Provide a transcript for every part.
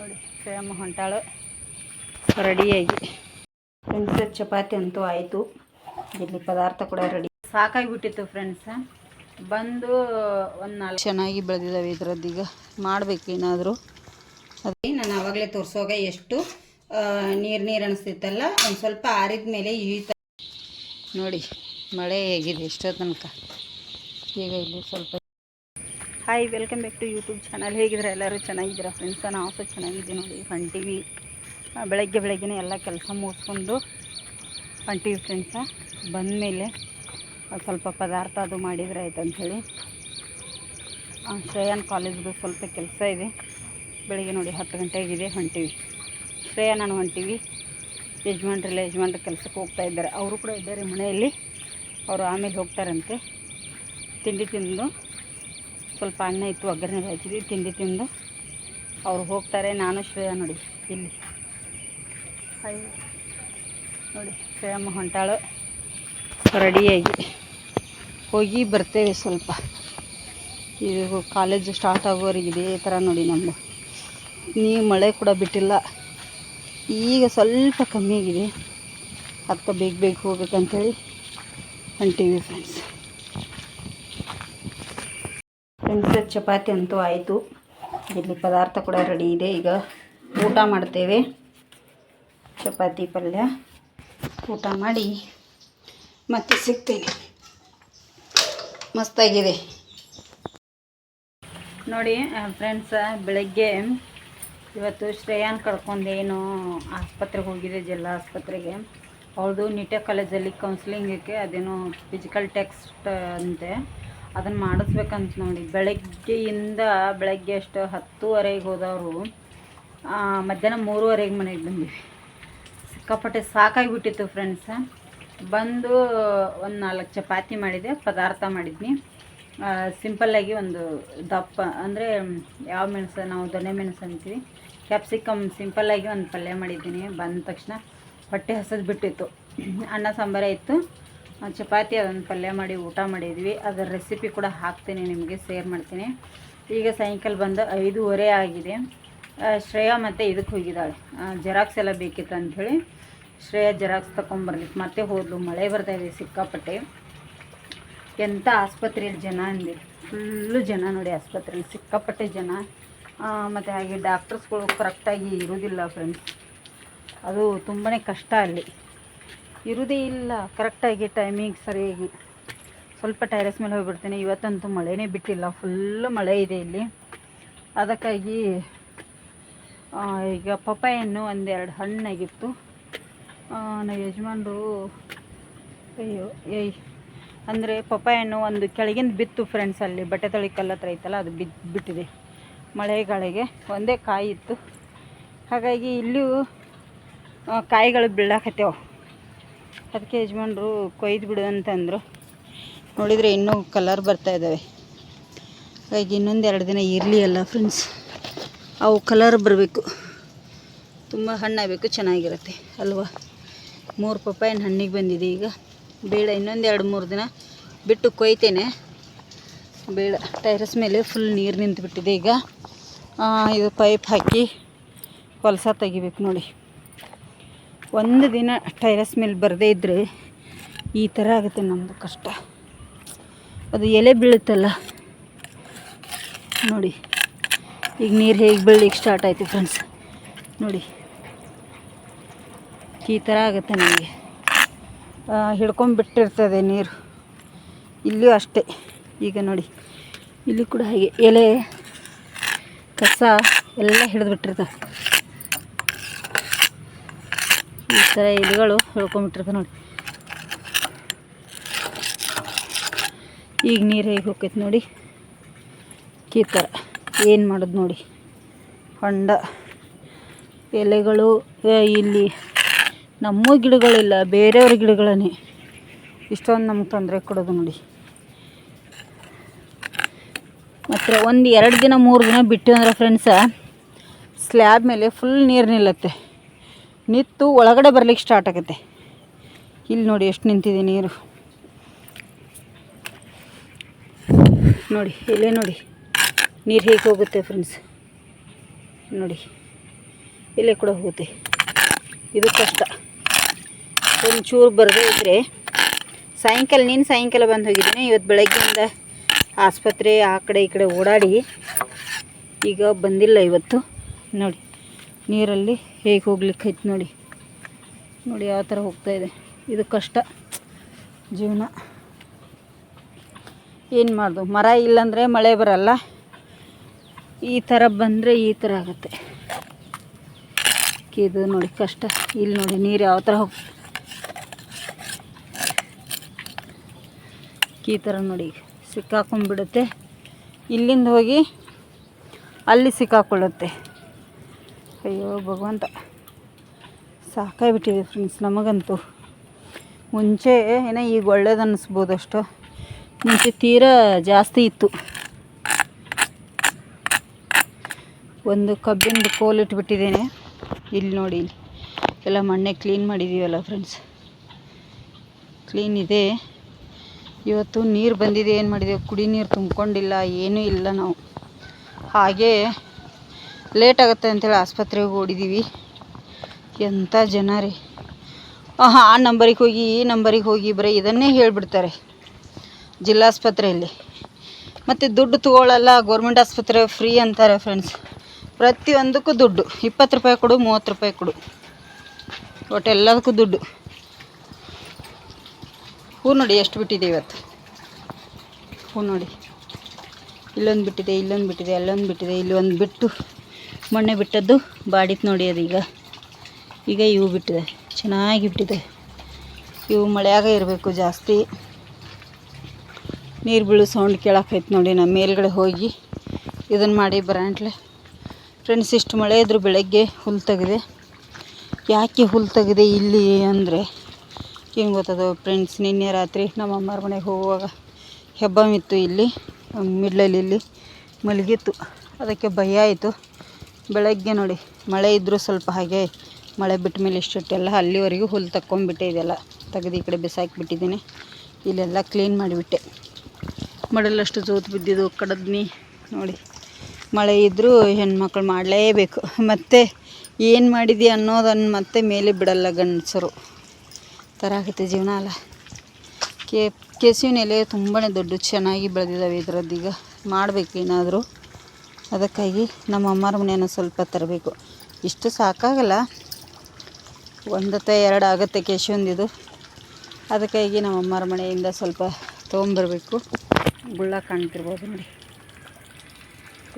ನೋಡಿ ಶ್ರೇಯಮ್ಮ ಹೊಂಟಾಳು. ರೆಡಿಯಾಗಿ. ಫ್ರೆಂಡ್ಸ್ ಚಪಾತಿ ಅಂತೂ ಆಯಿತು. ಇಲ್ಲಿ ಪದಾರ್ಥ ಕೂಡ ರೆಡಿ. ಸಾಕಾಗಿಬಿಟ್ಟಿತ್ತು ಫ್ರೆಂಡ್ಸ್ ಬಂದು ಒಂದು ನಾಲ್ಕು ಚೆನ್ನಾಗಿ ಬೆಳೆದಿದ್ದಾವೆ ಈಗ ಮಾಡಬೇಕು ಏನಾದರೂ. ಅದೇ ನಾನು ಆವಾಗಲೇ ತೋರಿಸೋವಾಗ ಎಷ್ಟು ನೀರು ನೀರು ಅನಿಸ್ತಿತ್ತಲ್ಲ ಒಂದು ಸ್ವಲ್ಪ ಆರಿದ ಮೇಲೆ ಈತ ನೋಡಿ ಮಳೆ ಹೇಗಿದೆ ಎಷ್ಟೋ ತನಕ. ಈಗ ಇಲ್ಲಿ ಸ್ವಲ್ಪ hi welcome back to YouTube channel ಹೇಗಿದ್ರೆ ಎಲ್ಲರೂ? ಚೆನ್ನಾಗಿದ್ದೀರಾ ಫ್ರೆಂಡ್ಸ ನಾವು ಸಹ ಚೆನ್ನಾಗಿದ್ದೀವಿ ನೋಡಿ. ಹೊಂಟೀವಿ ಬೆಳಗ್ಗೆ ಬೆಳಗ್ಗೆನೇ ಎಲ್ಲ ಕೆಲಸ ಮುಗಿಸ್ಕೊಂಡು ಹೊಂಟೀವಿ ಫ್ರೆಂಡ್ಸ ಬಂದಮೇಲೆ ಸ್ವಲ್ಪ ಪದಾರ್ಥ ಅದು ಮಾಡಿದರೆ ಆಯ್ತು ಅಂಥೇಳಿ ಶ್ರೇಯನ್ ಕಾಲೇಜ್ದು ಸ್ವಲ್ಪ ಕೆಲಸ ಇದೆ. ಬೆಳಿಗ್ಗೆ ನೋಡಿ ಹತ್ತು ಗಂಟೆಗಿದೆ ಹೊಂಟೀವಿ ಶ್ರೇಯಾ ನಾನು ಹೊಂಟೀವಿ ಯಜಮಾನ್ರಿಲ್ಲ ಯಜಮಾನ್ರ ಕೆಲಸಕ್ಕೆ ಹೋಗ್ತಾ ಇದ್ದಾರೆ. ಅವರು ಕೂಡ ಇದ್ದಾರೆ ಮನೆಯಲ್ಲಿ. ಅವರು ಆಮೇಲೆ ಹೋಗ್ತಾರಂತೆ. ತಿಂಡಿ ತಿಂದು ಸ್ವಲ್ಪ ಅನ್ನ ಇತ್ತು ಒಗ್ಗರಣೆ ಹಾಕಿದ್ವಿ ತಿಂಡಿ ತಿಂದು ಅವ್ರು ಹೋಗ್ತಾರೆ, ನಾನು, ಶ್ರೇಯ ನೋಡಿ, ಇಲ್ಲಿ. ಹಾಯ್ ನೋಡಿ, ಶ್ರೇಯಮ್ಮ ಹೊಂಟಾಳು. ರೆಡಿಯಾಗಿ ಹೋಗಿ ಬರ್ತೇವೆ ಸ್ವಲ್ಪ. ಇದು ಕಾಲೇಜು ಸ್ಟಾರ್ಟ್ ಆಗೋರಿಗೆ ಇದೇ ಥರ ನೋಡಿ ನಮ್ಮದು. ನೀ ಮಳೆ ಕೂಡ ಬಿಟ್ಟಿಲ್ಲ. ಈಗ ಸ್ವಲ್ಪ ಕಮ್ಮಿ ಆಗಿದೆ ಅದಕ್ಕೆ ಬೇಗ ಬೇಗ ಹೋಗ್ಬೇಕಂತೇಳಿ ಹೊಂಟೀವಿ ಫ್ರೆಂಡ್ಸ್ ಫ್ರೆಂಡ್ಸ್ ಚಪಾತಿ ಅಂತೂ ಆಯಿತು. ಇಲ್ಲಿ ಪದಾರ್ಥ ಕೂಡ ರೆಡಿ ಇದೆ. ಈಗ ಊಟ ಮಾಡ್ತೇವೆ. ಚಪಾತಿ ಪಲ್ಯ. ಊಟ ಮಾಡಿ ಮತ್ತೆ ಸಿಗ್ತೇನೆ. ಮಸ್ತಾಗಿದೆ. ನೋಡಿ ಫ್ರೆಂಡ್ಸ್ ಬೆಳಗ್ಗೆ ಇವತ್ತು ಶ್ರೇಯಾನ್ ಕಳ್ಕೊಂಡೇನು ಆಸ್ಪತ್ರೆಗೆ ಹೋಗಿದೆ, ಜಿಲ್ಲಾ ಆಸ್ಪತ್ರೆಗೆ. ಅವ್ರದ್ದು ನಿಟೆ ಕಾಲೇಜಲ್ಲಿ ಕೌನ್ಸಿಲಿಂಗಕ್ಕೆ ಅದೇನೋ ಫಿಸಿಕಲ್ ಟೆಕ್ಸ್ಟ್ ಅಂತೆ. ಅದನ್ನು ಮಾಡಿಸ್ಬೇಕಂತ ನೋಡಿ. ಬೆಳಗ್ಗೆಯಿಂದ ಬೆಳಗ್ಗೆ ಅಷ್ಟು ಹತ್ತುವರೆಗೆ ಹೋದವರು ಮಧ್ಯಾಹ್ನ ಮೂರುವರೆಗೆ ಮನೆಗೆ ಬಂದಿವಿ. ಸಿಕ್ಕಾಪಟ್ಟೆ ಸಾಕಾಗಿಬಿಟ್ಟಿತ್ತು ಫ್ರೆಂಡ್ಸ ಬಂದು ಒಂದು ನಾಲ್ಕು ಚಪಾತಿ ಮಾಡಿದೆ, ಪದಾರ್ಥ ಮಾಡಿದ್ನಿ. ಸಿಂಪಲ್ಲಾಗಿ ಒಂದು ದಪ್ಪ, ಅಂದರೆ ಯಾವ ಮೆಣಸು, ನಾವು ದೊಣ್ಣೆ ಮೆಣಸು ಅಂತೀವಿ. ಕ್ಯಾಪ್ಸಿಕಮ್ ಸಿಂಪಲ್ಲಾಗಿ ಒಂದು ಪಲ್ಯ ಮಾಡಿದ್ದೀನಿ. ಬಂದ ತಕ್ಷಣ ಹೊಟ್ಟೆ ಹಸಿದ್ಬಿಟ್ಟಿತ್ತು ಅನ್ನ ಸಾಂಬಾರೇ ಇತ್ತು ಚಪಾತಿ ಅದನ್ನು ಪಲ್ಯ ಮಾಡಿ, ಊಟ ಮಾಡಿದ್ವಿ. ಅದರ ರೆಸಿಪಿ ಕೂಡ ಹಾಕ್ತೀನಿ, ನಿಮಗೆ ಶೇರ್ ಮಾಡ್ತೀನಿ. ಈಗ ಸಾಯಂಕಾಲ ಬಂದು ಐದೂವರೆ ಆಗಿದೆ. ಶ್ರೇಯಾ ಮತ್ತು ಇದಕ್ಕೆ ಹೋಗಿದ್ದಾಳೆ. ಜೆರಾಕ್ಸ್ ಎಲ್ಲ ಬೇಕಿತ್ತು ಅಂಥೇಳಿ ಶ್ರೇಯಾ ಜೆರಾಕ್ಸ್ ತೊಗೊಂಬರ್ಲಿಕ್ಕೆ. ಮತ್ತೆ ಹೋದ್ಲು, ಮಳೆ ಬರ್ತಾ ಇದೆ ಸಿಕ್ಕಾಪಟ್ಟೆ. ಎಂಥ ಆಸ್ಪತ್ರೆಯಲ್ಲಿ ಜನ ಅಂದಿ. ಫುಲ್ಲು ಜನ ನೋಡಿ ಆಸ್ಪತ್ರೆಯಲ್ಲಿ ಸಿಕ್ಕಾಪಟ್ಟೆ ಜನ. ಮತ್ತು ಹಾಗೆ ಡಾಕ್ಟರ್ಸ್ಗಳು ಕರೆಕ್ಟಾಗಿ ಇರೋದಿಲ್ಲ ಫ್ರೆಂಡ್ಸ್ ಅದು ತುಂಬಾ ಕಷ್ಟ ಅಲ್ಲಿ. ಇರೋದೇ ಇಲ್ಲ. ಕರೆಕ್ಟಾಗಿ ಟೈಮಿಂಗ್ ಸರಿಯಾಗಿ. ಸ್ವಲ್ಪ ಟೈರಸ್ ಮೇಲೆ ಹೋಗ್ಬಿಡ್ತೀನಿ. ಇವತ್ತಂತೂ ಮಳೆನೇ ಬಿಟ್ಟಿಲ್ಲ. ಫುಲ್ಲು ಮಳೆ ಇದೆ ಇಲ್ಲಿ. ಅದಕ್ಕಾಗಿ ಈಗ ಪಪ್ಪಾಯನ್ನು ಒಂದೆರಡು ಹಣ್ಣಾಗಿತ್ತು ನಾವು ಯಜಮಾನ್ರು, ಅಯ್ಯೋ, ಏಯ್, ಅಂದರೆ ಪಪ್ಪಾಯನ್ನು ಒಂದು ಕೆಳಗಿಂದ ಬಿತ್ತು ಫ್ರೆಂಡ್ಸ್ ಅಲ್ಲಿ. ಬಟ್ಟೆ ತೊಳಿಕಲ್ಲ ಹತ್ರ ಐತಲ್ಲ, ಅದು ಬಿದ್ದು ಬಿಟ್ಟಿದೆ. ಮಳೆಗಾಳಿಗೆ ಒಂದೇ ಕಾಯಿ ಇತ್ತು ಹಾಗಾಗಿ ಇಲ್ಲೂ ಕಾಯಿಗಳು ಬೀಳಾಕತ್ತೇವು. ಅದಕ್ಕೆ ಯಜಮಾನ್ರು ಕೊಯ್ದು ಬಿಡು ಅಂತಂದರು. ನೋಡಿದರೆ ಇನ್ನೂ ಕಲರ್ ಬರ್ತಾ ಇದ್ದಾವೆ ಹಾಗಾಗಿ ಇನ್ನೊಂದು ಎರಡು ದಿನ ಇರಲಿ ಅಲ್ಲ ಫ್ರೆಂಡ್ಸ್ ಅವು ಕಲರ್ ಬರಬೇಕು. ತುಂಬ ಹಣ್ಣಾಗಬೇಕು, ಚೆನ್ನಾಗಿರುತ್ತೆ. ಅಲ್ವಾ? ಮೂರು ಪಪ್ಪಾಯಿನ ಹಣ್ಣಿಗೆ ಬಂದಿದೆ ಈಗ. ಬೇಡ ಇನ್ನೊಂದು ಎರಡು ಮೂರು ದಿನ ಬಿಟ್ಟು ಕೊಯ್ತೇನೆ. ಬೇಡ ಟೈರಸ್ ಮೇಲೆ ಫುಲ್ ನೀರು ನಿಂತುಬಿಟ್ಟಿದೆ ಈಗ. ಇದು ಪೈಪ್ ಹಾಕಿ ಹೊಲಸ ತೆಗಿಬೇಕು ನೋಡಿ. ಒಂದು ದಿನ ಟೈರಸ್ ಮೇಲೆ ಬರದೇ ಇದ್ದರೆ ಈ ಥರ ಆಗುತ್ತೆ ನಮ್ಮದು ಕಷ್ಟ. ಅದು ಎಲೆ ಬೀಳುತ್ತಲ್ಲ? ನೋಡಿ, ಈಗ ನೀರು ಹೇಗೆ ಬೀಳ್ಲಿಕ್ಕೆ ಸ್ಟಾರ್ಟ್ ಆಯಿತು ಫ್ರೆಂಡ್ಸ್ ನೋಡಿ, ಈ ಥರ ಆಗುತ್ತೆ ನಮಗೆ. ಹಿಡ್ಕೊಂಡ್ಬಿಟ್ಟಿರ್ತದೆ ನೀರು. ಇಲ್ಲಿಯೂ ಅಷ್ಟೇ. ಈಗ ನೋಡಿ, ಇಲ್ಲಿ ಕೂಡ ಹಾಗೆ ಎಲೆ, ಕಸ ಎಲ್ಲ ಹಿಡಿದ್ಬಿಟ್ಟಿರ್ತವೆ. ಈ ಥರ ಎಲೆಗಳು ಹೇಳ್ಕೊಂಬಿಟ್ಟಿರ್ತವೆ ನೋಡಿ. ಈಗ ನೀರು ಹೇಗೆ ಹೋಗ್ತೈತೆ ನೋಡಿ. ಈ ಏನು ಮಾಡೋದು ನೋಡಿ. ಹೊಂಡ, ಎಲೆಗಳು ಇಲ್ಲಿ ನಮ್ಮ ಗಿಡಗಳಿಲ್ಲ, ಬೇರೆಯವ್ರ ಗಿಡಗಳನ್ನೇ. ಇಷ್ಟೊಂದು ನಮ್ಗೆ ತೊಂದರೆ ಕೊಡೋದು ನೋಡಿ. ಮತ್ತು ಒಂದು ಎರಡು ದಿನ, ಮೂರು ದಿನ ಬಿಟ್ಟು ಅಂದ್ರೆ ಫ್ರೆಂಡ್ಸ ಸ್ಲ್ಯಾಬ್ ಮೇಲೆ ಫುಲ್ ನೀರು ನಿಲ್ಲತ್ತೆ. ನಿಂತು ಒಳಗಡೆ ಬರ್ಲಿಕ್ಕೆ ಸ್ಟಾರ್ಟ್ ಆಗುತ್ತೆ. ಇಲ್ಲಿ ನೋಡಿ ಎಷ್ಟು ನಿಂತಿದೆ ನೀರು. ನೋಡಿ, ಇಲ್ಲೇ ನೋಡಿ. ನೀರು ಹೇಗೆ ಹೋಗುತ್ತೆ ಫ್ರೆಂಡ್ಸ್ ನೋಡಿ, ಇಲ್ಲೇ ಕೂಡ ಹೋಗುತ್ತೆ. ಇದು ಕಷ್ಟ. ಒಂಚೂರು ಬರದೇ ಇದ್ದರೆ ಸಾಯಂಕಾಲ, ನೀನು ಸಾಯಂಕಾಲ ಬಂದು ಹೋಗಿದ್ದೀನಿ. ಇವತ್ತು ಬೆಳಗ್ಗೆಯಿಂದ ಆಸ್ಪತ್ರೆ ಆ ಕಡೆ ಈ ಕಡೆ ಓಡಾಡಿ ಈಗ ಬಂದಿಲ್ಲ ಇವತ್ತು. ನೋಡಿ. ನೀರಲ್ಲಿ ಹೇಗೆ ಹೋಗ್ಲಿಕ್ಕೆ ಐತೆ ನೋಡಿ. ನೋಡಿ ಯಾವ ಥರ ಹೋಗ್ತಾ ಇದೆ. ಇದು ಕಷ್ಟ. ಜೀವನ. ಏನು ಮಾಡೋದು? ಮರ ಇಲ್ಲಾಂದರೆ ಮಳೆ ಬರಲ್ಲ. ಈ ಥರ ಬಂದರೆ ಈ ಥರ ಆಗುತ್ತೆ. ಇದು ನೋಡಿ ಕಷ್ಟ. ಇಲ್ಲಿ ನೋಡಿ ನೀರು ಯಾವ ಥರ ಹೋಗ್ತದೆ ಈ ಥರ ನೋಡಿ ಸಿಕ್ಕಾಕೊಂಡ್ಬಿಡುತ್ತೆ. ಇಲ್ಲಿಂದ ಹೋಗಿ ಅಲ್ಲಿ ಸಿಕ್ಕಾಕೊಳ್ಳುತ್ತೆ. ಅಯ್ಯೋ, ಭಗವಂತ. ಸಾಕಾಗಿಬಿಟ್ಟಿದೆ ಫ್ರೆಂಡ್ಸ್ ನಮಗಂತೂ. ಮುಂಚೆ ಏನೋ ಈಗ ಒಳ್ಳೇದು ಅನ್ನಿಸ್ಬೋದು ಅಷ್ಟು. ಮುಂಚೆ ತೀರಾ ಜಾಸ್ತಿ ಇತ್ತು. ಒಂದು ಕಬ್ಬಿಂದು ಕೋಲ್ ಇಟ್ಬಿಟ್ಟಿದ್ದೇನೆ. ಇಲ್ಲಿ ನೋಡಿ ಇಲ್ಲಿ ಎಲ್ಲ ಮಣ್ಣೆ ಕ್ಲೀನ್ ಮಾಡಿದ್ದೀವಲ್ಲ ಫ್ರೆಂಡ್ಸ್ ಕ್ಲೀನ್ ಇದೆ. ಇವತ್ತು ನೀರು ಬಂದಿದೆ, ಏನು ಮಾಡಿದೆ? ಕುಡಿ ನೀರು ತುಂಬಿಕೊಂಡಿಲ್ಲ, ಏನೂ ಇಲ್ಲ ನಾವು. ಹಾಗೇ ಲೇಟ್ ಆಗುತ್ತೆ ಅಂತೇಳಿ ಆಸ್ಪತ್ರೆಗೆ ಓಡಿದ್ದೀವಿ ಎಂಥ ಜನ ರೀ. ಹಾಂ ಆ ನಂಬರಿಗೆ ಹೋಗಿ, ಈ ನಂಬರಿಗೆ ಹೋಗಿ ಬರೀ ಇದನ್ನೇ ಹೇಳಿಬಿಡ್ತಾರೆ. ಜಿಲ್ಲಾಸ್ಪತ್ರೆಯಲ್ಲಿ. ಮತ್ತು ದುಡ್ಡು ತಗೊಳ್ಳಲ್ಲ ಗೌರ್ಮೆಂಟ್ ಆಸ್ಪತ್ರೆ ಫ್ರೀ ಅಂತಾರೆ ಫ್ರೆಂಡ್ಸ್ ಪ್ರತಿಯೊಂದಕ್ಕೂ ದುಡ್ಡು. ಇಪ್ಪತ್ತು ರೂಪಾಯಿ ಕೊಡು, ಮೂವತ್ತು ರೂಪಾಯಿ ಕೊಡು. ಒಟ್ಟು ಎಲ್ಲದಕ್ಕೂ ದುಡ್ಡು. ಹೂ ನೋಡಿ ಎಷ್ಟು ಬಿಟ್ಟಿದೆ ಇವತ್ತು. ಹೂ ನೋಡಿ. ಇಲ್ಲೊಂದು ಬಿಟ್ಟಿದೆ ಇಲ್ಲೊಂದು ಬಿಟ್ಟಿದೆ, ಅಲ್ಲೊಂದು ಬಿಟ್ಟಿದೆ ಇಲ್ಲಿ ಒಂದು ಬಿಟ್ಟು. ಮೊನ್ನೆ ಬಿಟ್ಟದ್ದು ಬಾಡಿತ್ತು ನೋಡಿ ಅದೀಗ ಈಗ. ಇವು ಬಿಟ್ಟಿದೆ. ಚೆನ್ನಾಗಿ ಬಿಟ್ಟಿದೆ. ಇವು ಮಳೆಯಾಗ ಇರಬೇಕು ಜಾಸ್ತಿ. ನೀರು ಬೀಳು ಸೌಂಡ್ ಕೇಳೋಕೈತೆ ನೋಡಿ ನಾನು ಮೇಲ್ಗಡೆ ಹೋಗಿ. ಇದನ್ನು ಮಾಡಿ ಬರಂಟ್ಲೆ ಫ್ರೆಂಡ್ಸ್ ಇಷ್ಟು ಮಳೆ ಇದ್ರೂ ಬೆಳಗ್ಗೆ ಹುಲ್ಲು ತೆಗೆದೆ ಯಾಕೆ ಹುಲ್ಲು ತೆಗೆದೆ ಇಲ್ಲಿ ಅಂದರೆ ಏನು ಗೊತ್ತದ ಫ್ರೆಂಡ್ಸ್ ನಿನ್ನೆ ರಾತ್ರಿ ನಮ್ಮ ಅಮ್ಮರ ಮನೆಗೆ ಹೋಗುವಾಗ ಹೆಬ್ಬಮಿತ್ತು ಇಲ್ಲಿ, ಮಿಡ್ಲಲ್ಲಿ ಇಲ್ಲಿ ಮಲಗಿತ್ತು. ಅದಕ್ಕೆ ಭಯ ಆಯಿತು. ಬೆಳಗ್ಗೆ ನೋಡಿ, ಮಳೆ ಇದ್ದರೂ ಸ್ವಲ್ಪ ಹಾಗೆ ಮಳೆ ಬಿಟ್ಟ ಮೇಲೆ ಅಲ್ಲಿವರೆಗೂ ಹುಲ್ಲು ತಕ್ಕೊಂಬಿಟ್ಟೆ ಇದೆಲ್ಲ. ತೆಗೆದು ಈ ಕಡೆ ಬಿಸಾಕಿಬಿಟ್ಟಿದ್ದೀನಿ ಇಲ್ಲೆಲ್ಲ ಕ್ಲೀನ್ ಮಾಡಿಬಿಟ್ಟೆ. ಮಡಲಷ್ಟು ಜೋತು ಬಿದ್ದಿದ್ದು ಕಡದ್ನಿ ನೋಡಿ. ಮಳೆ ಇದ್ದರೂ ಹೆಣ್ಮಕ್ಳು ಮಾಡಲೇಬೇಕು. ಮತ್ತು ಏನು ಮಾಡಿದಿ ಅನ್ನೋದನ್ನು ಮತ್ತೆ ಮೇಲೆ ಬಿಡಲ್ಲ ಗಂಡಸರು. ಥರ ಆಗುತ್ತೆ ಜೀವನ ಅಲ್ಲ. ಕೆ, ಕೆಸುವಿನ ಎಲೆ ತುಂಬಾ ದೊಡ್ಡ, ಚೆನ್ನಾಗಿ ಬೆಳೆದಿದ್ದಾವೆ ಇದರದ್ದೀಗ ಮಾಡಬೇಕು ಏನಾದರೂ. ಅದಕ್ಕಾಗಿ ನಮ್ಮ ಅಮ್ಮರ ಮನೆಯನ್ನು ಸ್ವಲ್ಪ ತರಬೇಕು. ಇಷ್ಟು ಸಾಕಾಗಲ್ಲ. ಒಂದು ಅಥವಾ ಎರಡು ಆಗುತ್ತೆ ಕೆಶುವಂದಿದು ಅದಕ್ಕಾಗಿ ನಮ್ಮ ಅಮ್ಮರ ಮನೆಯಿಂದ ಸ್ವಲ್ಪ ತೊಗೊಂಬರ್ಬೇಕು. ಗುಳ್ಳ ಕಾಣ್ತಿರ್ಬೋದು ನೋಡಿ.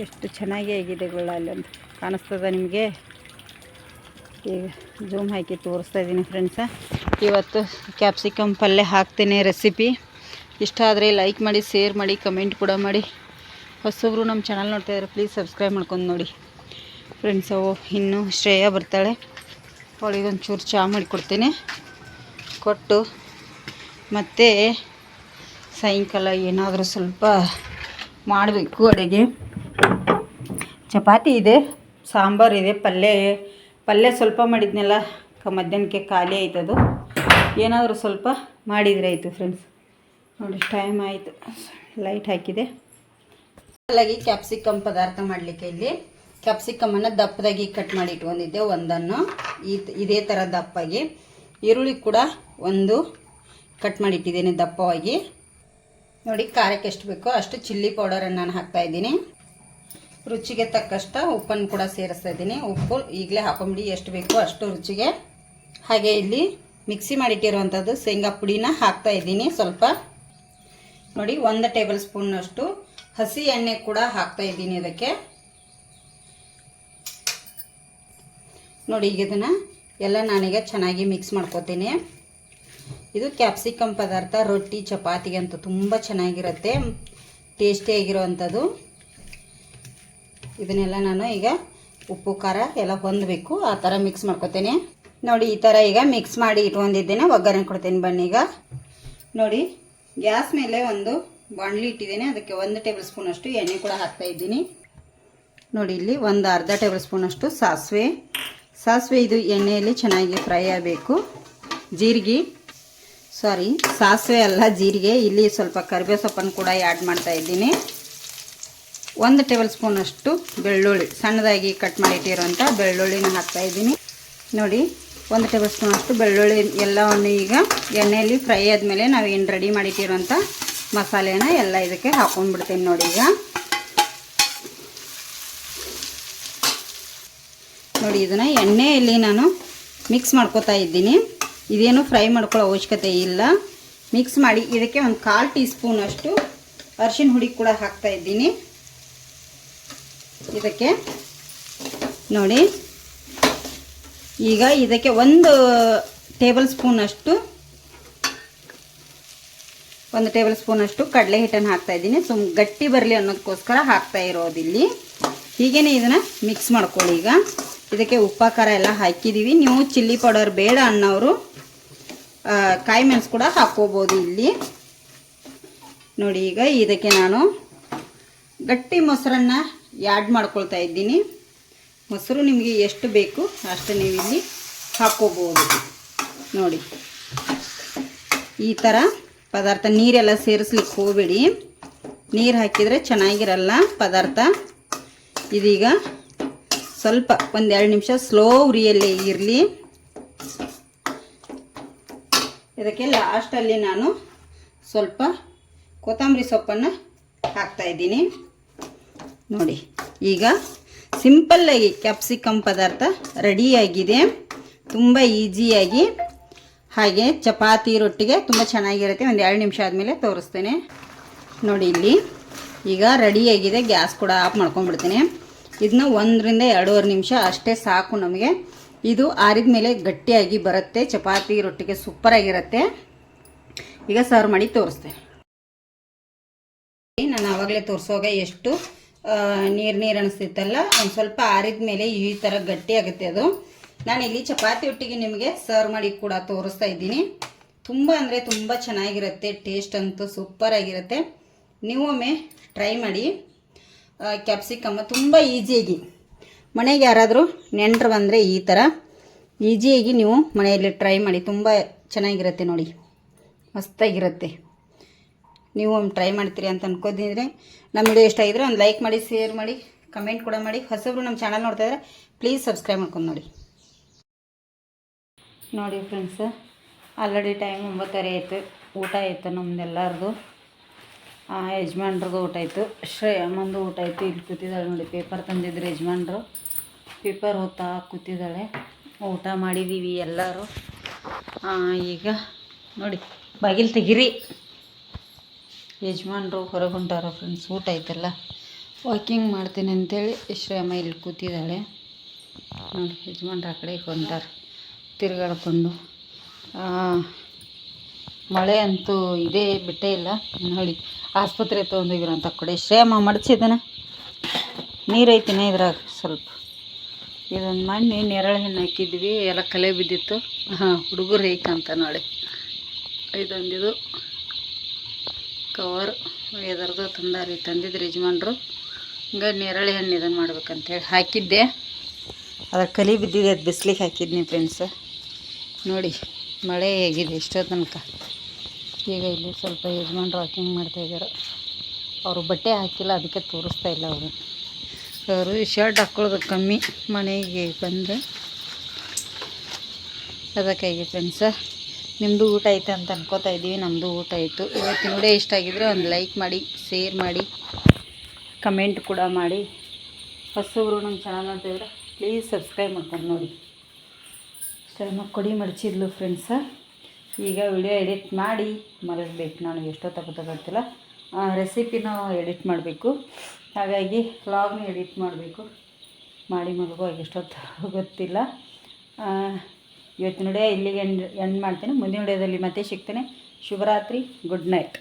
ಎಷ್ಟು ಚೆನ್ನಾಗಿ ಆಗಿದೆ ಗುಳ್ಳ ಅಲ್ಲೊಂದು. ಕಾಣಿಸ್ತದ ನಿಮಗೆ? ಈಗ ಜೂಮ್ ಹಾಕಿ ತೋರಿಸ್ತಾ ಇದ್ದೀನಿ ಫ್ರೆಂಡ್ಸ. ಇವತ್ತು ಕ್ಯಾಪ್ಸಿಕಮ್ ಪಲ್ಯ ಹಾಕ್ತೇನೆ ರೆಸಿಪಿ. ಇಷ್ಟ ಆದರೆ ಲೈಕ್ ಮಾಡಿ, ಶೇರ್ ಮಾಡಿ, ಕಮೆಂಟ್ ಕೂಡ ಮಾಡಿ. ಹೊಸಬ್ರು ನಮ್ಮ ಚಾನಲ್ ನೋಡ್ತಾ ಇದ್ದಾರೆ ಪ್ಲೀಸ್ ಸಬ್ಸ್ಕ್ರೈಬ್ ಮಾಡ್ಕೊಂಡು ನೋಡಿ. ಫ್ರೆಂಡ್ಸ್ ಅವು ಇನ್ನೂ ಶ್ರೇಯ ಬರ್ತಾಳೆ. ಅವಳಿಗೆ ಒಂಚೂರು ಚಹಾ ಮಾಡಿಕೊಡ್ತೀನಿ ಕೊಟ್ಟು ಮತ್ತು ಸಾಯಂಕಾಲ ಏನಾದರೂ ಸ್ವಲ್ಪ ಮಾಡಬೇಕು ಅಡುಗೆ. ಚಪಾತಿ ಇದೆ, ಸಾಂಬಾರು ಇದೆ, ಪಲ್ಯ ಪಲ್ಯ ಸ್ವಲ್ಪ ಮಾಡಿದ್ನೆಲ್ಲ ಮಧ್ಯಾಹ್ನಕ್ಕೆ ಖಾಲಿ ಆಯ್ತದು ಏನಾದರೂ ಸ್ವಲ್ಪ ಮಾಡಿದರೆ ಆಯಿತು ಫ್ರೆಂಡ್ಸ್ ನೋಡಿ ಟೈಮ್ ಆಯಿತು. ಲೈಟ್ ಹಾಕಿದೆ. ಅಲ್ಲಾಗಿ ಕ್ಯಾಪ್ಸಿಕಮ್ ಪದಾರ್ಥ ಮಾಡಲಿಕ್ಕೆ ಇಲ್ಲಿ. ಕ್ಯಾಪ್ಸಿಕಮನ್ನು ದಪ್ಪದಾಗಿ ಕಟ್ ಮಾಡಿ ಇಟ್ಕೊಂಡಿದ್ದೆ, ಒಂದನ್ನು. ಈ ಇದೇ ಥರ ದಪ್ಪಾಗಿ. ಈರುಳ್ಳಿ ಕೂಡ ಒಂದು ಕಟ್ ಮಾಡಿ ಇಟ್ಟಿದ್ದೇನೆ ದಪ್ಪವಾಗಿ. ನೋಡಿ, ಖಾರಕ್ಕೆ ಎಷ್ಟು ಬೇಕೋ ಅಷ್ಟು ಚಿಲ್ಲಿ ಪೌಡರನ್ನು ನಾನು ಹಾಕ್ತಾ ಇದ್ದೀನಿ. ರುಚಿಗೆ ತಕ್ಕಷ್ಟ ಉಪ್ಪನ್ನು ಕೂಡ ಸೇರಿಸ್ತಾ ಇದ್ದೀನಿ. ಉಪ್ಪು ಈಗಲೇ ಹಾಕೊಂಬಿಡಿ, ಎಷ್ಟು ಬೇಕೋ ಅಷ್ಟು ರುಚಿಗೆ. ಹಾಗೆ ಇಲ್ಲಿ ಮಿಕ್ಸಿ ಮಾಡಿಟ್ಟಿರುವಂಥದ್ದು ಶೇಂಗಾ ಪುಡಿನ ಹಾಕ್ತಾ ಇದ್ದೀನಿ ಸ್ವಲ್ಪ. ನೋಡಿ, ಒಂದು ಟೇಬಲ್ ಸ್ಪೂನ್ನಷ್ಟು ಹಸಿ ಎಣ್ಣೆ ಕೂಡ ಹಾಕ್ತಾ ಇದ್ದೀನಿ ಇದಕ್ಕೆ. ನೋಡಿ ಈಗ ಇದನ್ನು ಎಲ್ಲ ನಾನೀಗ ಚೆನ್ನಾಗಿ ಮಿಕ್ಸ್ ಮಾಡ್ಕೋತೀನಿ. ಇದು ಕ್ಯಾಪ್ಸಿಕಮ್ ಪದಾರ್ಥ, ರೊಟ್ಟಿ, ಚಪಾತಿಗೆ ಅಂತ ತುಂಬ ಚೆನ್ನಾಗಿರುತ್ತೆ. ಟೇಸ್ಟಿಯಾಗಿರುವಂಥದ್ದು ಇದನ್ನೆಲ್ಲ ನಾನು ಈಗ ಉಪ್ಪು, ಖಾರ ಎಲ್ಲ ಹೊಂದಬೇಕು. ಆ ಥರ ಮಿಕ್ಸ್ ಮಾಡ್ಕೊತೀನಿ. ನೋಡಿ ಈ ಥರ ಈಗ ಮಿಕ್ಸ್ ಮಾಡಿ ಇಟ್ಕೊಂಡಿದ್ದೇನೆ. ಒಗ್ಗರಣೆ ಕೊಡ್ತೀನಿ ಬನ್ನಿ ಈಗ. ನೋಡಿ, ಗ್ಯಾಸ್ ಮೇಲೆ ಒಂದು ಬಾಣಲಿ ಇಟ್ಟಿದ್ದೀನಿ. ಅದಕ್ಕೆ ಒಂದು ಟೇಬಲ್ ಸ್ಪೂನಷ್ಟು ಎಣ್ಣೆ ಕೂಡ ಹಾಕ್ತಾ ಇದ್ದೀನಿ. ನೋಡಿ ಇಲ್ಲಿ ಒಂದು ಅರ್ಧ ಟೇಬಲ್ ಸ್ಪೂನಷ್ಟು ಸಾಸಿವೆ. ಸಾಸಿವೆ ಇದು ಎಣ್ಣೆಯಲ್ಲಿ ಚೆನ್ನಾಗಿ ಫ್ರೈ ಆಗಬೇಕು. ಜೀರಿಗೆ. ಸಾರಿ, ಸಾಸಿವೆ ಅಲ್ಲ, ಜೀರಿಗೆ. ಇಲ್ಲಿ ಸ್ವಲ್ಪ ಕರಿಬೇವು ಸೊಪ್ಪನ್ನು ಕೂಡ ಆ್ಯಡ್ ಮಾಡ್ತಾ ಇದ್ದೀನಿ. ಒಂದು ಟೇಬಲ್ ಸ್ಪೂನಷ್ಟು ಬೆಳ್ಳುಳ್ಳಿ. ಸಣ್ಣದಾಗಿ ಕಟ್ ಮಾಡಿಟ್ಟಿರೋಂಥ ಬೆಳ್ಳುಳ್ಳಿನ ಹಾಕ್ತಾ ಇದ್ದೀನಿ. ನೋಡಿ, ಒಂದು ಟೇಬಲ್ ಸ್ಪೂನಷ್ಟು ಬೆಳ್ಳುಳ್ಳಿ ಎಲ್ಲವನ್ನು ಈಗ ಎಣ್ಣೆಯಲ್ಲಿ ಫ್ರೈ ಆದಮೇಲೆ ನಾವು ಏನು ರೆಡಿ ಮಾಡಿಟ್ಟಿರೋಂಥ ಮಸಾಲೆನ ಎಲ್ಲ ಇದಕ್ಕೆ ಹಾಕೊಂಡ್ಬಿಡ್ತೀನಿ ನೋಡಿ ಈಗ. ನೋಡಿ ಇದನ್ನು ಎಣ್ಣೆಯಲ್ಲಿ ನಾನು ಮಿಕ್ಸ್ ಮಾಡ್ಕೋತಾ ಇದ್ದೀನಿ. ಇದೇನು ಫ್ರೈ ಮಾಡ್ಕೊಳ್ಳೋ ಅವಶ್ಯಕತೆ ಇಲ್ಲ. ಮಿಕ್ಸ್ ಮಾಡಿ ಇದಕ್ಕೆ ಒಂದು ಕಾಲು ಟೀ ಸ್ಪೂನಷ್ಟು ಅರಿಶಿನ ಹುಡಿ ಕೂಡ ಹಾಕ್ತಾ ಇದ್ದೀನಿ. ಇದಕ್ಕೆ ನೋಡಿ. ಈಗ ಇದಕ್ಕೆ ಒಂದು ಟೇಬಲ್ ಸ್ಪೂನಷ್ಟು ಒಂದು ಟೇಬಲ್ ಸ್ಪೂನಷ್ಟು ಕಡಲೆ ಹಿಟ್ಟನ್ನು ಹಾಕ್ತಾ ಇದ್ದೀನಿ. ಸುಮ್ ಗಟ್ಟಿ ಬರಲಿ ಅನ್ನೋದಕ್ಕೋಸ್ಕರ ಹಾಕ್ತಾ ಇರೋದಿಲ್ಲಿ. ಹೀಗೇನೆ ಇದನ್ನು ಮಿಕ್ಸ್ ಮಾಡ್ಕೊಳ್ಳಿ ಈಗ. ಇದಕ್ಕೆ ಉಪ್ಪ, ಖಾರ ಎಲ್ಲ ಹಾಕಿದ್ದೀವಿ ನೀವು ಚಿಲ್ಲಿ ಪೌಡರ್ ಬೇಡ ಅನ್ನೋರು ಕಾಯಿ ಮೆಣಸು ಕೂಡ ಹಾಕ್ಕೋಬೋದು ಇಲ್ಲಿ. ನೋಡಿ ಈಗ ಇದಕ್ಕೆ ನಾನು ಗಟ್ಟಿ ಮೊಸರನ್ನು ಆ್ಯಡ್ ಮಾಡ್ಕೊಳ್ತಾ ಇದ್ದೀನಿ. ಮೊಸರು ನಿಮಗೆ ಎಷ್ಟು ಬೇಕು ಅಷ್ಟು ನೀವು ಇಲ್ಲಿ ಹಾಕ್ಕೋಬೋದು. ನೋಡಿ, ಈ ಥರ ಪದಾರ್ಥ ನೀರೆಲ್ಲ ಸೇರಿಸ್ಲಿಕ್ಕೆ ಹೋಗಬೇಡಿ. ನೀರು ಹಾಕಿದರೆ ಚೆನ್ನಾಗಿರಲ್ಲ ಪದಾರ್ಥ. ಇದೀಗ ಸ್ವಲ್ಪ ಒಂದೆರಡು ನಿಮಿಷ ಸ್ಲೋ ಉರಿಯಲ್ಲಿ ಇರಲಿ. ಇದಕ್ಕೆ ಲಾಸ್ಟಲ್ಲಿ ನಾನು ಸ್ವಲ್ಪ ಕೊತ್ತಂಬರಿ ಸೊಪ್ಪನ್ನು ಹಾಕ್ತಾ ಇದ್ದೀನಿ. ನೋಡಿ, ಈಗ ಸಿಂಪಲ್ಲಾಗಿ ಕ್ಯಾಪ್ಸಿಕಮ್ ಪದಾರ್ಥ ರೆಡಿಯಾಗಿದೆ ತುಂಬ ಈಸಿಯಾಗಿ ಹಾಗೆ ಚಪಾತಿ ರೊಟ್ಟಿಗೆ ತುಂಬ ಚೆನ್ನಾಗಿರುತ್ತೆ. ಒಂದು ಎರಡು ನಿಮಿಷ ಆದಮೇಲೆ ತೋರಿಸ್ತೇನೆ. ನೋಡಿ ಇಲ್ಲಿ. ಈಗ ರೆಡಿಯಾಗಿದೆ ಗ್ಯಾಸ್ ಕೂಡ ಆಫ್ ಮಾಡ್ಕೊಂಡ್ಬಿಡ್ತೀನಿ. ಇದನ್ನ ಒಂದರಿಂದ ಎರಡೂವರೆ ನಿಮಿಷ ಅಷ್ಟೇ ಸಾಕು ನಮಗೆ. ಇದು ಆರಿದ ಮೇಲೆ ಗಟ್ಟಿಯಾಗಿ ಬರುತ್ತೆ. ಚಪಾತಿ ರೊಟ್ಟಿಗೆ ಸೂಪರಾಗಿರುತ್ತೆ ಈಗ ಸರ್ವ್ ಮಾಡಿ ತೋರಿಸ್ತೇನೆ. ನಾನು ಆವಾಗಲೇ ತೋರಿಸುವಾಗ ಎಷ್ಟು ನೀರು ನೀರು ಅನಿಸ್ತಿತ್ತಲ್ಲ? ಒಂದು ಸ್ವಲ್ಪ ಆರಿದ ಮೇಲೆ ಈ ಥರ ಗಟ್ಟಿ ಆಗುತ್ತೆ ಅದು. ನಾನು ಇಲ್ಲಿ ಚಪಾತಿ ಒಟ್ಟಿಗೆ ನಿಮಗೆ ಸರ್ವ್ ಮಾಡಿ ಕೂಡ ತೋರಿಸ್ತಾ ಇದ್ದೀನಿ. ತುಂಬ ಅಂದರೆ ತುಂಬ ಚೆನ್ನಾಗಿರುತ್ತೆ ಟೇಸ್ಟ್ ಅಂತೂ ಸೂಪರ್ ಆಗಿರುತ್ತೆ. ನೀವು ಒಮ್ಮೆ ಟ್ರೈ ಮಾಡಿ ಕ್ಯಾಪ್ಸಿಕಮ್ಮ ತುಂಬ ಈಸಿಯಾಗಿ ಮನೆಗೆ ಯಾರಾದರೂ ನೆಂಟರು ಬಂದರೆ ಈ ಥರ ಈಸಿಯಾಗಿ ನೀವು ಮನೆಯಲ್ಲಿ ಟ್ರೈ ಮಾಡಿ, ತುಂಬ ಚೆನ್ನಾಗಿರುತ್ತೆ ನೋಡಿ. ಮಸ್ತಾಗಿರುತ್ತೆ. ನೀವು ಟ್ರೈ ಮಾಡ್ತೀರಿ ಅಂತ ಅನ್ಕೋದಿದ್ರೆ ನಮ್ಮ ವಿಡಿಯೋ ಇಷ್ಟ ಆಗಿದ್ರೆ ಒಂದು ಲೈಕ್ ಮಾಡಿ ಶೇರ್ ಮಾಡಿ ಕಮೆಂಟ್ ಕೂಡ ಮಾಡಿ. ಹೊಸಬ್ರು ನಮ್ಮ ಚಾನಲ್ ನೋಡ್ತಾ ಇದ್ರೆ ಪ್ಲೀಸ್ ಸಬ್ಸ್ಕ್ರೈಬ್ ಮಾಡ್ಕೊಂಡು ನೋಡಿ. ನೋಡಿ ಫ್ರೆಂಡ್ಸ್, ಆಲ್ರೆಡಿ ಟೈಮ್ ಒಂಬತ್ತರೆ ಆಯಿತು. ಊಟ ಆಯಿತು ನಮ್ದೆಲ್ಲರದು ಯಜಮಾನ್ರಿಗೂ ಊಟ ಆಯಿತು. ಶ್ರೇಯಮ್ಮಂದು ಊಟ ಆಯಿತು. ಇಲ್ಲಿ ಕೂತಿದ್ದಾಳೆ ನೋಡಿ ಪೇಪರ್ ತಂದಿದ್ರು ಯಜಮಾನ್ರು. ಪೇಪರ್ ಓದ್ತಾ ಕೂತಿದ್ದಾಳೆ. ಊಟ ಮಾಡಿದ್ದೀವಿ ಎಲ್ಲರೂ. ಈಗ ನೋಡಿ, ಬಾಗಿಲು ತೆಗಿರಿ. ಯಜಮಾನ್ರು ಹೊರಗೆ ಹೊಂಟಾರ ಫ್ರೆಂಡ್ಸ್, ಊಟ ಆಯ್ತಲ್ಲ. ವಾಕಿಂಗ್ ಮಾಡ್ತೀನಿ ಅಂತೇಳಿ ಶ್ರೇಯಮ್ಮ ಇಲ್ಲಿ ಕೂತಿದ್ದಾಳೆ. ನೋಡಿ, ಯಜಮಾನ್ರು ಆ ಕಡೆ ಹೊಂಟಾರ. ತಿರುಗಾಡ್ಕೊಂಡು ಮಳೆ ಅಂತೂ ಇದೇ ಬಿಟ್ಟೇ ಇಲ್ಲ. ನೋಡಿ ಆಸ್ಪತ್ರೆ ತೊಗೊಂಡೋಗಿರೋಂಥ ಕೊಡೆ. ಶ್ರೇಮ, ಮಡಚಿದ್ದಾನೆ? ನೀರೈತಿನ ಇದ್ರಾಗ ಸ್ವಲ್ಪ. ಇದೊಂದು ಮಣ್ಣಿ ನೆರಳು ಹಣ್ಣು ಹಾಕಿದ್ವಿ, ಎಲ್ಲ ಕಲೆ ಬಿದ್ದಿತ್ತು. ಹಾಂ, ಹುಡುಗರು ಹೇಗಂತ ನೋಡಿ. ಇದೊಂದಿದು ಕವರ್, ಎದರ್ದು ತಂದಾರಿ, ತಂದಿದ್ರು ಯಜಮಾನ್ರು. ಹಂಗೆ ನೇರಳೆ ಹಣ್ಣು ಇದನ್ನು ಮಾಡ್ಬೇಕಂತೇಳಿ ಹಾಕಿದ್ದೆ. ಅದ್ರ ಕಲಿ ಬಿದ್ದಿದೆ, ಅದು ಬಿಸ್ಲಿಗೆ ಹಾಕಿದ್ನಿ ಫ್ರೆಂಡ್ಸ್ ನೋಡಿ, ಮಳೆ ಹೇಗಿದೆ ಇಷ್ಟೋ ತನಕ ಈಗ ಇಲ್ಲಿ ಸ್ವಲ್ಪ ಯಜಮಾನ್ರು ವಾಕಿಂಗ್ ಮಾಡ್ತಾಯಿದ್ದಾರೆ ಅವರು ಬಟ್ಟೆ ಹಾಕಿಲ್ಲ, ಅದಕ್ಕೆ ತೋರಿಸ್ತಾ ಇಲ್ಲ ಅವರು. ಅವರು ಶರ್ಟ್ ಹಾಕ್ಕೊಳ್ಳೋದು ಕಮ್ಮಿ, ಮನೆಗೆ ಬಂದು. ಅದಕ್ಕಾಗಿ ಫ್ರೆಂಡ್ಸ ನಿಮ್ಮದು ಊಟ ಐತೆ ಅಂತ ಅನ್ಕೋತಾ ಇದ್ದೀವಿ ನಮ್ಮದು ಊಟ ಆಯಿತು. ಇವತ್ತಿನ ವಿಡಿಯೋ ಇಷ್ಟ ಆಗಿದ್ರೆ ಒಂದು ಲೈಕ್ ಮಾಡಿ ಶೇರ್ ಮಾಡಿ ಕಮೆಂಟ್ ಕೂಡ ಮಾಡಿ. ಹೊಸಬ್ರು ನಮ್ಮ ಚಾನಲ್ ನೋಡ್ತಿದ್ರೆ ಪ್ಲೀಸ್ ಸಬ್ಸ್ಕ್ರೈಬ್ ಮಾಡ್ಕೊಂಡು ನೋಡಿ. ಚೆನ್ನಾಗಿ ಕೊಡಿ ಮಡಚಿದ್ಲು ಫ್ರೆಂಡ್ಸ ಈಗ ವಿಡಿಯೋ ಎಡಿಟ್ ಮಾಡಿ ಮಲಗಬೇಕು. ನಾನು ಎಷ್ಟೊತ್ತಾಗುತ್ತೆ ಆ ರೆಸಿಪಿನೂ ಎಡಿಟ್ ಮಾಡಬೇಕು. ಹಾಗಾಗಿ ವ್ಲಾಗ್ನೂ ಎಡಿಟ್ ಮಾಡಬೇಕು. ಮಾಡಿ ಮಲಗೋ ಎಷ್ಟೊತ್ತು ಗೊತ್ತಿಲ್ಲ. ಇವತ್ತಿನ ಇಲ್ಲಿಗೆ ಎಂಡ್ ಎಂಡ್ ಮಾಡ್ತೀನಿ. ಮುಂದಿನ ವಿಡಿಯೋದಲ್ಲಿ ಮತ್ತೆ ಸಿಗ್ತೇನೆ. ಶುಭರಾತ್ರಿ ಗುಡ್ ನೈಟ್